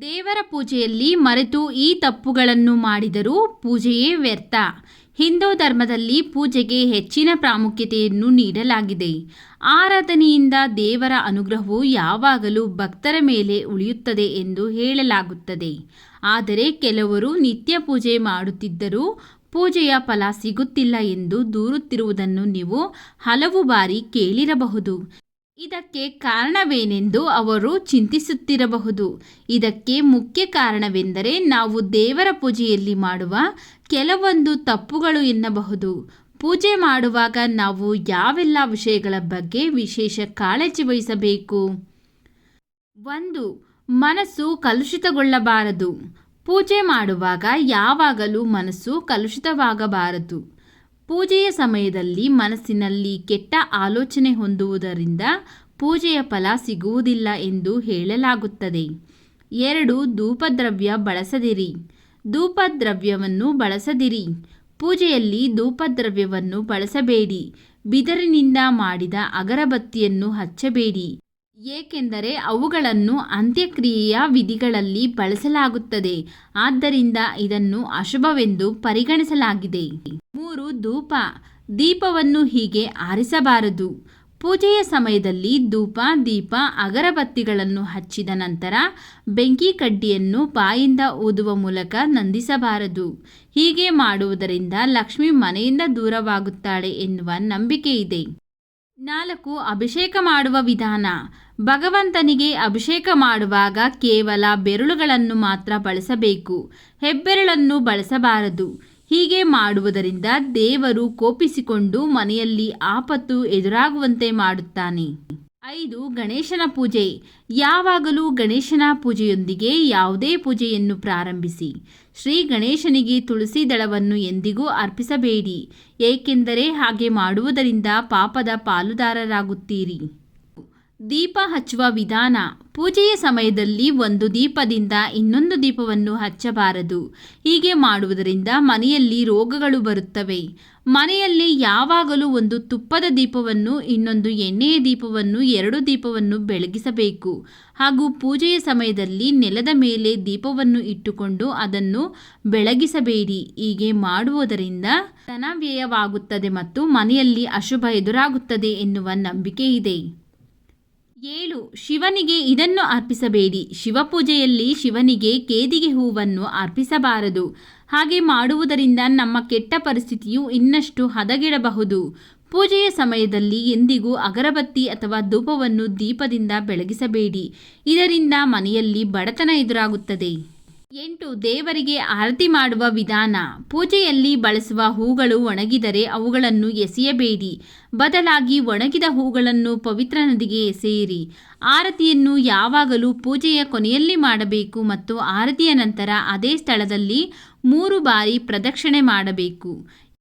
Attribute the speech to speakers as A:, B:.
A: ದೇವರ ಪೂಜೆಯಲ್ಲಿ ಮರೆತು ಈ ತಪ್ಪುಗಳನ್ನು ಮಾಡಿದರೂ ಪೂಜೆಯೇ ವ್ಯರ್ಥ. ಹಿಂದೂ ಧರ್ಮದಲ್ಲಿ ಪೂಜೆಗೆ ಹೆಚ್ಚಿನ ಪ್ರಾಮುಖ್ಯತೆಯನ್ನು ನೀಡಲಾಗಿದೆ. ಆರಾಧನೆಯಿಂದ ದೇವರ ಅನುಗ್ರಹವು ಯಾವಾಗಲೂ ಭಕ್ತರ ಮೇಲೆ ಉಳಿಯುತ್ತದೆ ಎಂದು ಹೇಳಲಾಗುತ್ತದೆ. ಆದರೆ ಕೆಲವರು ನಿತ್ಯ ಪೂಜೆ ಮಾಡುತ್ತಿದ್ದರೂ ಪೂಜೆಯ ಫಲ ಸಿಗುತ್ತಿಲ್ಲ ಎಂದು ದೂರುತ್ತಿರುವುದನ್ನು ನೀವು ಹಲವು ಬಾರಿ ಕೇಳಿರಬಹುದು. ಇದಕ್ಕೆ ಕಾರಣವೇನೆಂದು ಅವರು ಚಿಂತಿಸುತ್ತಿರಬಹುದು. ಇದಕ್ಕೆ ಮುಖ್ಯ ಕಾರಣವೆಂದರೆ ನಾವು ದೇವರ ಪೂಜೆಯಲ್ಲಿ ಮಾಡುವ ಕೆಲವೊಂದು ತಪ್ಪುಗಳು ಎನ್ನಬಹುದು. ಪೂಜೆ ಮಾಡುವಾಗ ನಾವು ಯಾವೆಲ್ಲ ವಿಷಯಗಳ ಬಗ್ಗೆ ವಿಶೇಷ ಕಾಳಜಿ ವಹಿಸಬೇಕು? ಒಂದು, ಮನಸ್ಸು ಕಲುಷಿತಗೊಳ್ಳಬಾರದು. ಪೂಜೆ ಮಾಡುವಾಗ ಯಾವಾಗಲೂ ಮನಸ್ಸು ಕಲುಷಿತವಾಗಬಾರದು. ಪೂಜೆಯ ಸಮಯದಲ್ಲಿ ಮನಸ್ಸಿನಲ್ಲಿ ಕೆಟ್ಟ ಆಲೋಚನೆ ಹೊಂದುವುದರಿಂದ ಪೂಜೆಯ ಫಲ ಸಿಗುವುದಿಲ್ಲ ಎಂದು ಹೇಳಲಾಗುತ್ತದೆ. ಎರಡು, ಧೂಪದ್ರವ್ಯ ಬಳಸದಿರಿ. ಧೂಪದ್ರವ್ಯವನ್ನು ಬಳಸದಿರಿ. ಪೂಜೆಯಲ್ಲಿ ಧೂಪದ್ರವ್ಯವನ್ನು ಬಳಸಬೇಡಿ. ಬಿದರಿನಿಂದ ಮಾಡಿದ ಅಗರಬತ್ತಿಯನ್ನು ಹಚ್ಚಬೇಡಿ. ಏಕೆಂದರೆ ಅವುಗಳನ್ನು ಅಂತ್ಯಕ್ರಿಯೆಯ ವಿಧಿಗಳಲ್ಲಿ ಬಳಸಲಾಗುತ್ತದೆ. ಆದ್ದರಿಂದ ಇದನ್ನು ಅಶುಭವೆಂದು ಪರಿಗಣಿಸಲಾಗಿದೆ. ಮೂರು ಧೂಪ. ದೀಪವನ್ನು ಹೀಗೆ ಆರಿಸಬಾರದು. ಪೂಜೆಯ ಸಮಯದಲ್ಲಿ ಧೂಪ, ದೀಪ, ಅಗರಬತ್ತಿಗಳನ್ನು ಹಚ್ಚಿದ ನಂತರ ಬೆಂಕಿ ಕಡ್ಡಿಯನ್ನು ಬಾಯಿಂದ ಓದುವ ಮೂಲಕ ನಂದಿಸಬಾರದು. ಹೀಗೆ ಮಾಡುವುದರಿಂದ ಲಕ್ಷ್ಮಿ ಮನೆಯಿಂದ ದೂರವಾಗುತ್ತಾಳೆ ಎನ್ನುವ ನಂಬಿಕೆ ಇದೆ ನಾಲ್ಕು, ಅಭಿಷೇಕ ಮಾಡುವ ವಿಧಾನ. ಭಗವಂತನಿಗೆ ಅಭಿಷೇಕ ಮಾಡುವಾಗ ಕೇವಲ ಬೆರಳುಗಳನ್ನು ಮಾತ್ರ ಬಳಸಬೇಕು. ಹೆಬ್ಬೆರಳನ್ನು ಬಳಸಬಾರದು. ಹೀಗೆ ಮಾಡುವುದರಿಂದ ದೇವರು ಕೋಪಿಸಿಕೊಂಡು ಮನೆಯಲ್ಲಿ ಆಪತ್ತು ಎದುರಾಗುವಂತೆ ಮಾಡುತ್ತಾನೆ. ಐದು, ಗಣೇಶನ ಪೂಜೆ. ಯಾವಾಗಲೂ ಗಣೇಶನ ಪೂಜೆಯೊಂದಿಗೆ ಯಾವುದೇ ಪೂಜೆಯನ್ನು ಪ್ರಾರಂಭಿಸಿ. ಶ್ರೀ ಗಣೇಶನಿಗೆ ತುಳಸಿ ದಳವನ್ನು ಎಂದಿಗೂ ಅರ್ಪಿಸಬೇಡಿ. ಏಕೆಂದರೆ ಹಾಗೆ ಮಾಡುವುದರಿಂದ ಪಾಪದ ಪಾಲುದಾರರಾಗುತ್ತೀರಿ. ದೀಪ ಹಚ್ಚುವ ವಿಧಾನ. ಪೂಜೆಯ ಸಮಯದಲ್ಲಿ ಒಂದು ದೀಪದಿಂದ ಇನ್ನೊಂದು ದೀಪವನ್ನು ಹಚ್ಚಬಾರದು. ಹೀಗೆ ಮಾಡುವುದರಿಂದ ಮನೆಯಲ್ಲಿ ರೋಗಗಳು ಬರುತ್ತವೆ. ಮನೆಯಲ್ಲಿ ಯಾವಾಗಲೂ ಒಂದು ತುಪ್ಪದ ದೀಪವನ್ನು, ಇನ್ನೊಂದು ಎಣ್ಣೆಯ ದೀಪವನ್ನು, ಎರಡು ದೀಪವನ್ನು ಬೆಳಗಿಸಬೇಕು. ಹಾಗೂ ಪೂಜೆಯ ಸಮಯದಲ್ಲಿ ನೆಲದ ಮೇಲೆ ದೀಪವನ್ನು ಇಟ್ಟುಕೊಂಡು ಅದನ್ನು ಬೆಳಗಿಸಬೇಡಿ. ಹೀಗೆ ಮಾಡುವುದರಿಂದ ಧನವ್ಯಯವಾಗುತ್ತದೆ ಮತ್ತು ಮನೆಯಲ್ಲಿ ಅಶುಭ ಎದುರಾಗುತ್ತದೆ ಎನ್ನುವ ನಂಬಿಕೆ ಇದೆ ಏಳು, ಶಿವನಿಗೆ ಇದನ್ನು ಅರ್ಪಿಸಬೇಡಿ. ಶಿವಪೂಜೆಯಲ್ಲಿ ಶಿವನಿಗೆ ಕೇದಿಗೆ ಹೂವನ್ನು ಅರ್ಪಿಸಬಾರದು. ಹಾಗೆ ಮಾಡುವುದರಿಂದ ನಮ್ಮ ಕೆಟ್ಟ ಪರಿಸ್ಥಿತಿಯು ಇನ್ನಷ್ಟು ಹದಗೆಡಬಹುದು. ಪೂಜೆಯ ಸಮಯದಲ್ಲಿ ಎಂದಿಗೂ ಅಗರಬತ್ತಿ ಅಥವಾ ಧೂಪವನ್ನು ದೀಪದಿಂದ ಬೆಳಗಿಸಬೇಡಿ. ಇದರಿಂದ ಮನೆಯಲ್ಲಿ ಬಡತನ ಎದುರಾಗುತ್ತದೆ. ಎಂಟು ದೇವರಿಗೆ ಆರತಿ ಮಾಡುವ ವಿಧಾನ. ಪೂಜೆಯಲ್ಲಿ ಬಳಸುವ ಹೂಗಳು ಒಣಗಿದರೆ ಅವುಗಳನ್ನು ಎಸೆಯಬೇಡಿ. ಬದಲಾಗಿ ಒಣಗಿದ ಹೂಗಳನ್ನು ಪವಿತ್ರ ನದಿಗೆ ಎಸೆಯಿರಿ. ಆರತಿಯನ್ನು ಯಾವಾಗಲೂ ಪೂಜೆಯ ಕೊನೆಯಲ್ಲಿ ಮಾಡಬೇಕು ಮತ್ತು ಆರತಿಯ ನಂತರ ಅದೇ ಸ್ಥಳದಲ್ಲಿ ಮೂರು ಬಾರಿ ಪ್ರದಕ್ಷಿಣೆ ಮಾಡಬೇಕು.